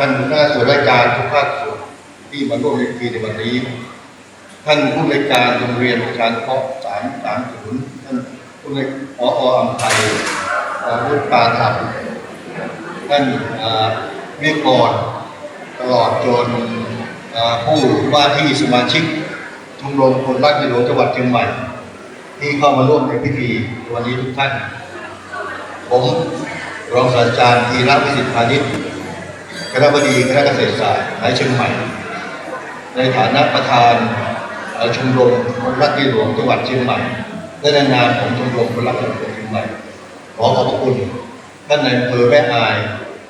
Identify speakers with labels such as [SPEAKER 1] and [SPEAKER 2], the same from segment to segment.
[SPEAKER 1] ท่านหน้าส่วนราชการทุกภาคส่วนที่มาร่วมในพิธีในวันนี้ ท่านผู้ในการโรงเรียนประชานุเคราะห์สามสามศูนย์ท่านผู้ในวยพออัมภัยอาวุธปาถับท่านอ่าวิกรตลอดจนผู้ว่าที่สมาชิกชมรมคนรักในหลวงจังหวัดเชียงใหม่ ที่เข้ามาร่วมในพิธีวันนี้ทุกท่าน ผมรองศาสตราจารย์ธีระวิสิทธิพาณิชย์ ณะบดีคณะเกษตรศาสตร์มหายเชียงใหม่ ในฐานะประธานชมรมคนรักในหลวงจังหวัดเชียงใหม่และในนามของชมรมคนรักในหลวงเชียงใหม่ขอขอบพระคุณท่านในอำเภอแม่อาย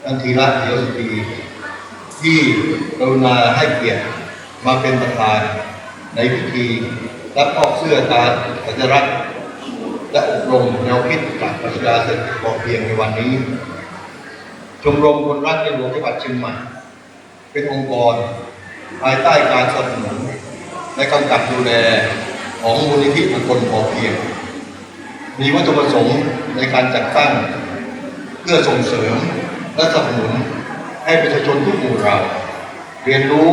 [SPEAKER 1] ท่านธีระเดียวสุตีที่กรุณาให้เกียรติมาเป็นประธานในพิธีรับมอบเสื้อตาสัญลักษณ์และอบรมแนวคิดหลักปรัชญาเศรษฐกิจพอเพียงในวันนี้ มรมคนรักในหลวงจังหวัดเชียงใหม่ เป็นองค์กร ภายใต้การสนับสนุนและกำกับดูแลของมูลนิธิบุคคลพอเพียง มีวัตถุประสงค์ในการจัดตั้ง เพื่อส่งเสริมและสนับสนุนให้ประชาชนทุกหมู่เหล่าเรียนรู้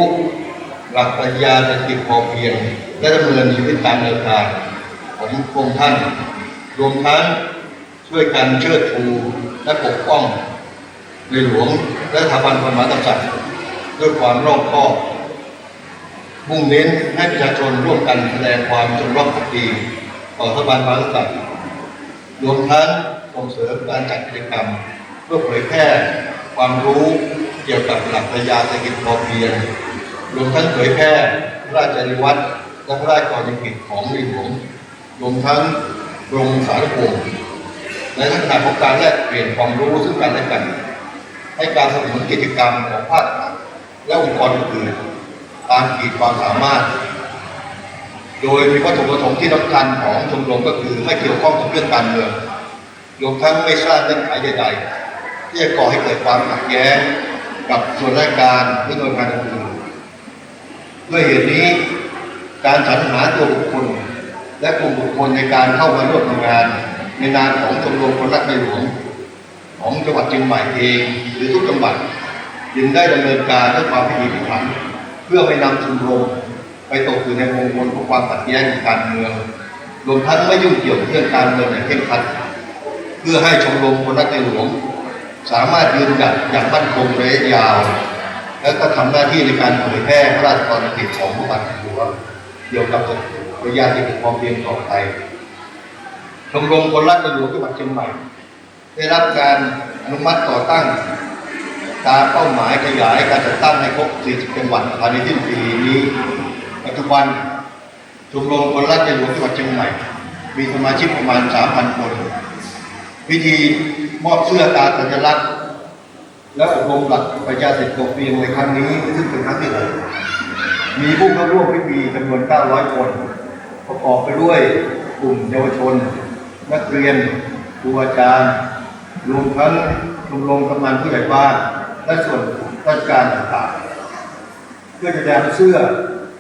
[SPEAKER 1] หลักปรัชญาเศรษฐกิจพอเพียง และดำเนินชีวิตตามแนวทางของพระองค์ท่าน รวมทั้งช่วยกันเชิดชูและปกป้อง ในหลวงและสถาบันพระมหากษัตริย์ด้วยความรอบคอบมุ่งเน้นให้ประชาชนร่วมกันแสดงความจงรักภักดีต่อสถาบันพระมหากษัตริย์รวมทั้งส่งเสริมการจัดกิจกรรม เพื่อเผยแพร่ความรู้เกี่ยวกับหลักปรัชญาเศรษฐกิจพอเพียงรวมทั้งเผยแพร่พระราชจริยวัตรและพระราชกรณียกิจของในหลวงรวมทั้งกรมสารพงศ์ในลักษณะของการแลกเปลี่ยนความรู้ซึ่งกันและกัน ให้การสนับสนุนกิจกรรมของภาครัฐและองค์กรอื่นตามขีดความสามารถ โดยมีวัตถุประสงค์ที่สำคัญของชมรมก็คือไม่เกี่ยวข้องกับเรื่องการเมืองรวมทั้งไม่สร้างเงื่อนไขใดๆที่จะก่อให้เกิดความขัดแย้งกับส่วนราชการหรือหน่วยงานอื่นด้วยเหตุนี้การสรรหาตัวบุคคลและกลุ่มบุคคลในการเข้ามาร่วมทำงาน ในนามของชมรมคนรักในหลวง ของจังหวัดเชียงใหม่เองหรือทุกจังหวัดจึงได้ดำเนินการด้วยความพิถีพิถันเพื่อไม่นำชมรมไปตกอยู่ในวงวนของความขัดแย้งการเมือง รวมทั้งไม่ยุ่งเกี่ยวเรื่องการเมืองอย่างเคร่งครัด เพื่อให้ชมรมคนรักในหลวง สามารถยืนหยัดอย่างมั่นคงระยะยาว และก็ทำหน้าที่ในการเผยแพร่พระราชกรณียกิจของพระบาทในหลวงเกี่ยวกับระยะที่เป็นความเพียงต่อไปชมรมคนรักในหลวงจังหวัดเชียงใหม่ ได้รับการอนุมัติต่อตั้ง ตามเป้าหมายขยายการจัดตั้งให้ครบ 40 จังหวัดภายในสิ้นปีนี้ ปัจจุบันชมรมคนรักในหลวงจังหวัดเชียงใหม่ มีสมาชิกประมาณ 3,000 คนพิธีมอบเสื้อตาสัญลักษณ์ และอบรมหลักปรัชาเศรษฐกิจพอเพียในครั้งนี้ซึ่งเป็นครั้งที่หกมีผู้เข้าร่วมพิธีจำนวน 900 คน ประกอบไปด้วยกลุ่มเยาวชน นักเรียนครูอาจารย์ รวมทั้งชมรมกำนันผู้ใหญ่บ้านและส่วนราชการต่างๆ เพื่อจะแจกเสื้อ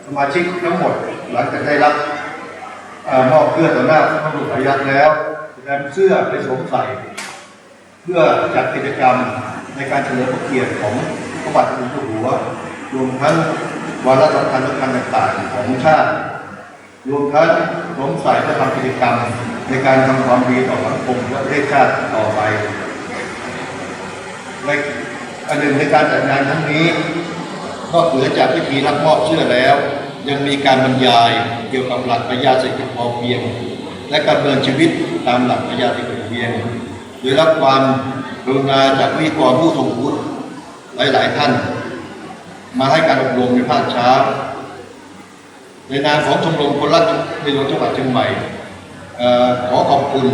[SPEAKER 1] สมาชิกทั้งหมดหลังจากได้รับมอบเสื้อต่อหน้าพระบรมอายัดแล้วแจะนำเสื้อไปสวมใส่ เพื่อจัดกิจกรรมในการเฉลิมพระเกียรติของพระบาทสมเด็จพระหัว รวมทั้งวาระสำคัญสำคัญต่างๆของชาติ รวมทั้งสวมใส่และทำกิจกรรม ในการทำความดีต่อสังคมและประเทศชาติต่อไปในอันหนึ่งในการจัดงานครั้งนี้นอกเหนือจากพิธีรับมอบเสื้อแล้ว ยังมีการบรรยายเกี่ยวกับหลักปรัชญาเศรษฐกิจพอเพียง และการดำเนินชีวิตตามหลักปรัชญาเศรษฐกิจพอเพียงโดยรับความกรุณาจากวิทยากรผู้ทรงวุฒิหลายๆท่าน มาให้การอบรมในภาคเช้า ในนามของชมรมคนรักในหลวงจังหวัดเชียงใหม่ ขอขอบคุณ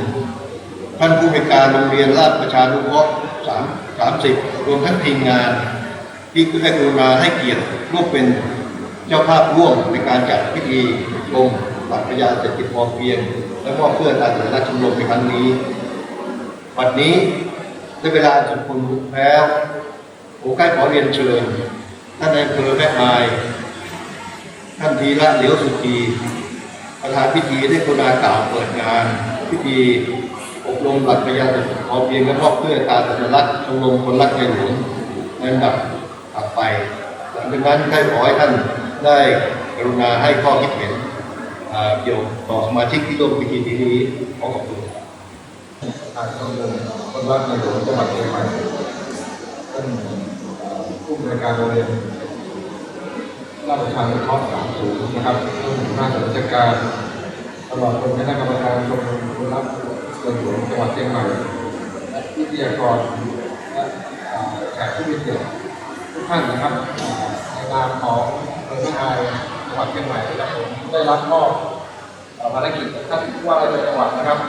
[SPEAKER 1] ท่านผู้ในวยการโรงเรียนราชประชานุเคราะห์สามสามสิบรวมทั้งทีมงาน ที่ได้กรุณาให้เกียรติร่วมเป็นเจ้าภาพร่วมในการจัดพิธีลงหลักปรัชญาเศรษฐกิจพอเพียง และมอบเพื่อการจัดชมรมในครั้งนี้วันนี้ได้เวลาสมควรแล้วผมใกล้ขอเรียนเชิญท่านนายอำเภอแม่อาย ท่านธีระเหลียวสุธี ประธานพิธีได้กรุณากล่าวเปิดงาน พิธีอบรมหลักปรัชญาเศรษฐกิจพอเพียงและมอบเพื่อการสัญลักษณ์ชมรมคนรักในหลวงในลำดับฐไปหลังจากนั้นให้ขอให้ท่านได้กรุณาให้ข้อคิดเห็นเกี่ยวต่อสมาชิกที่ร่วมพิธีนี้ขอขอบคุณ
[SPEAKER 2] ทางชมรมคนรักในหลวงจังหวัดเชียงใหม่ท่านผู้บริการโรงเรียน ราชประชานุเคราะห์30นะครับท่านผู้ว่าราชการตลอดจนคณะกรรมการชมรมคนรักในหลวงจังหวัดเชียงใหม่และวิทยากรและแขกผู้มีเกียรติทุกท่านนะครับในนามของอำเภอแม่อายจังหวัดเชียงใหม่นะครับผมได้รับมอบภารกิจท่านผู้ว่าราชการจังหวัดนะครับ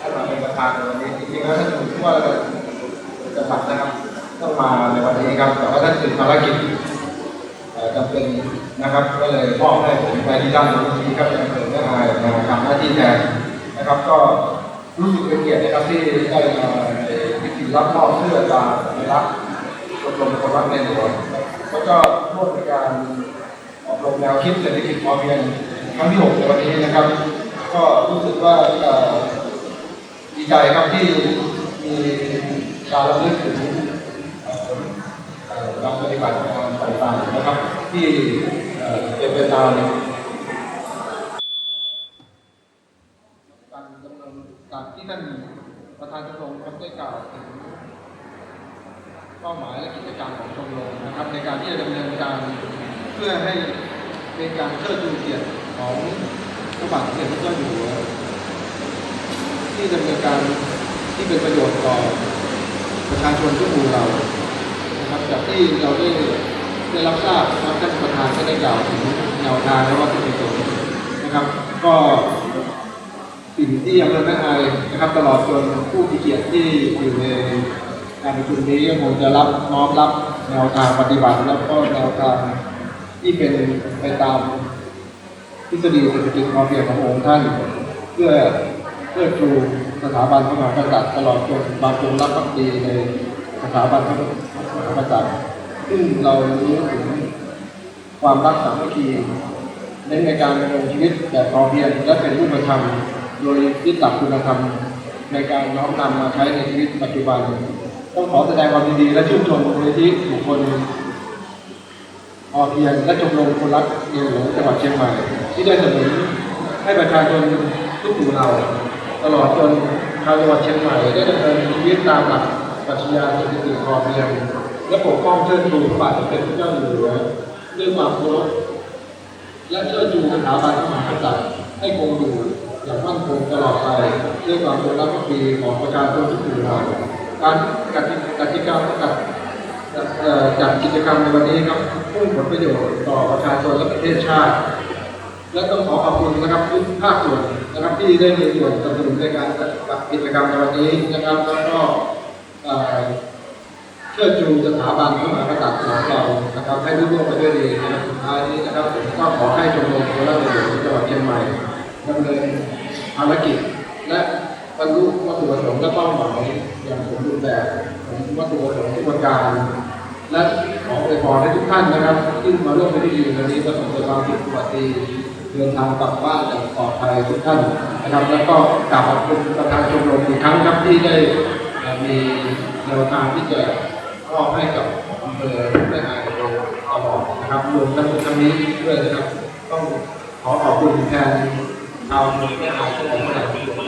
[SPEAKER 2] ท่านมาเป็นประธานในวันนี้จริงๆแล้วท่านผู้ว่าราชการจังหวัดนะครับต้องมาในวันนี้ครับแต่ว่าท่านติดภารกิจ จำเป็นนะครับก็เลยมอบให้ผมไปที่ด้านนี้ครับในอำเภอแม่อายมาทำหน้าที่แทนนะครับ ก็รู้สึกเป็นเกียรตินะครับที่ได้มาในพิธีรับมอบเสื้อตราสัญลักษ์ชมรมคนรักในหลวงแล้วก็ร่วมในการอบรมแนวคิดเศรษฐกิจพอเพียงครั้งที่หกในวันนี้นะครับ ก็รู้สึกว่าดีใจครับที่มีการระลึกถึง ที่เป็นไปตามการดำเนินการที่ท่านประธานชมรมครับได้กล่าวถึงเป้าหมายและกิจการของชมรมนะครับ ในการที่จะดำเนินการเพื่อให้เป็นการเชิดชูเกียรติของพระบาทสมเด็จพระเจ้าอยู่หัวที่ดำเนินการที่เป็นประโยชน์ต่อประชาชนทุกหมู่เรานะครับจากที่เราได้ ได้รับทราบนะครับท่านประธานก็ได้กล่าวถึงแนวทางและวัตถุประสงค์นะครับ ก็สิ่งที่อำเภอแม่อายนะครับ ตลอดจนผู้มีเกียรติที่อยู่ในการประชุมนี้ก็คงจะรับน้อมรับแนวทางปฏิบัติแล้วก็แนวทางที่เป็นไปตามทฤษฎีเศรษฐกิจพอเพียงขององค์ท่าน เพื่อเพื่อชูสถาบันพระมหากษัตริย์ตลอดจนบางองค์รักภักดีในสถาบันพระมหากษัตริย์ ซึ่งเรารู้ถึงความรักสามัคคีเน้นในการดำรงชีวิตแบบพอเพียงและเป็นรูปธรรม โดยยึดหลักคุณธรรม ในการน้อมนำมาใช้ในชีวิตปัจจุบัน ต้องขอแสดงความยินดีและชื่นชมมูลนิธิบุคคลพอเพียงและชมรมคนรักในหลวงจังหวัดเชียงใหม่ ที่ได้สนับสนุนให้ประชาชนทุกหมู่เหล่าตลอดจนชาวจังหวัดเชียงใหม่ได้ดำเนินชีวิตตามหลักปรัชญาเศรษฐกิจพอเพียง และปกป้องเชิดชูพระบาทสมเด็จพระเจ้าอยู่หัวด้วยความเคารพและเชิดชูสถาบันพระมหากษัตริย์ให้คงอยู่อย่างมั่นคงตลอดไปด้วยความจงรักภักดีของประชาชนทุกหมู่เหล่าการกติกติกาประกาศจัดกิจกรรมในวันนี้ครับพุ่งผลประโยชน์ต่อประชาชนและประเทศชาติ และต้องขอขอบคุณนะครับทุกภาคส่วนนะครับที่ได้มีส่วนสนับสนุนในการจัดกิจกรรมในวันนี้นะครับแล้วก็เอ่อเชิดชูส ถาบันพระมหากษัตริย์ของเรานะครับให้รุ่งเรืองไปด้วยดีนะครับสุดท้ายนี้นะครับผมก็ขอให้ชมรมโคราชจังหวัดเชียงใหม่ดำเนินภารกิจ และบรรลุวัตถุประสงค์และเป้าหมายอย่างสมบูรณ์แบบของวัตถุประสงค์ทุกประการ และขออวยพรให้ทุกท่านนะครับที่มาร่วมในพิธีวันนี้ประสบความสุขสวัสดีเดินทางกลับบ้านอย่างปลอดภัยทุกท่านนะครับ แล้วก็กราบขอบคุณประธานชมรมอีกครั้งครับที่ได้มีแนวทางที่จะ มอบให้กับอำเภอแม่อายโดยตลอดนะครับรวมทั้งครั้งนี้ด้วยนะครับ ต้องขอขอบคุณแทนชาวเมืองแม่อายทุกคนนะครับ